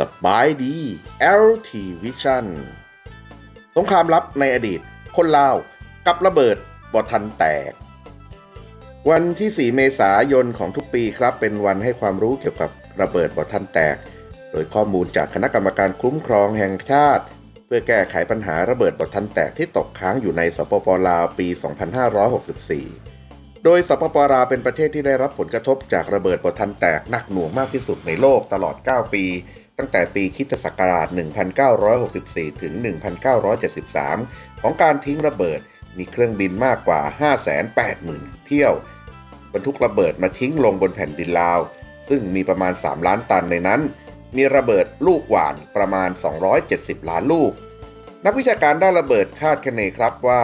สบายดี LT Vision สงครามลับในอดีต คนลาวกับระเบิดบอทันแตก วันที่ 4 เมษายนของทุกปีครับ เป็นวันให้ความรู้เกี่ยวกับระเบิดบอทันแตก โดยข้อมูลจากคณะกรรมการคุ้มครองแห่งชาติ เพื่อแก้ไขปัญหาระเบิดบอทันแตกที่ตกค้างอยู่ในสปปลาวปี 2564 โดยสปปลาวเป็นประเทศที่ได้รับผลกระทบจากระเบิดบอทันแตกหนักหน่วงมากที่สุดในโลกตลอด 9 ปี ตั้งแต่ปีคิตศักราช 1964 ถึง 1973 ของการทิ้งระเบิดมีเครื่องบินมากกว่า 580,000 เที่ยว บรรทุกระเบิดมาทิ้งลงบนแผ่นดินลาว ซึ่งมีประมาณ 3 ล้านตันในนั้น มีระเบิดลูกหว่านประมาณ 270 ล้านลูก นักวิชาการด้านระเบิดคาดคะเนครับว่า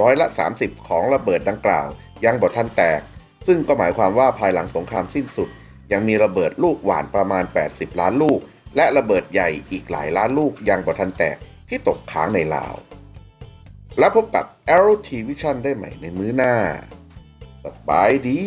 ร้อยละ 30 ของระเบิดดังกล่าว ยังบ่ทันแตก ซึ่งก็หมายความว่าภายหลังสงครามสิ้นสุด ยังมีระเบิดลูกหวานประมาณ 80 ล้านลูก และระเบิดใหญ่อีกหลายล้านลูกยังบ่ทันแตกที่ตกค้างในลาว แล้วพบกับ Arrow T Vision ได้ใหม่ในมื้อหน้าสบายดี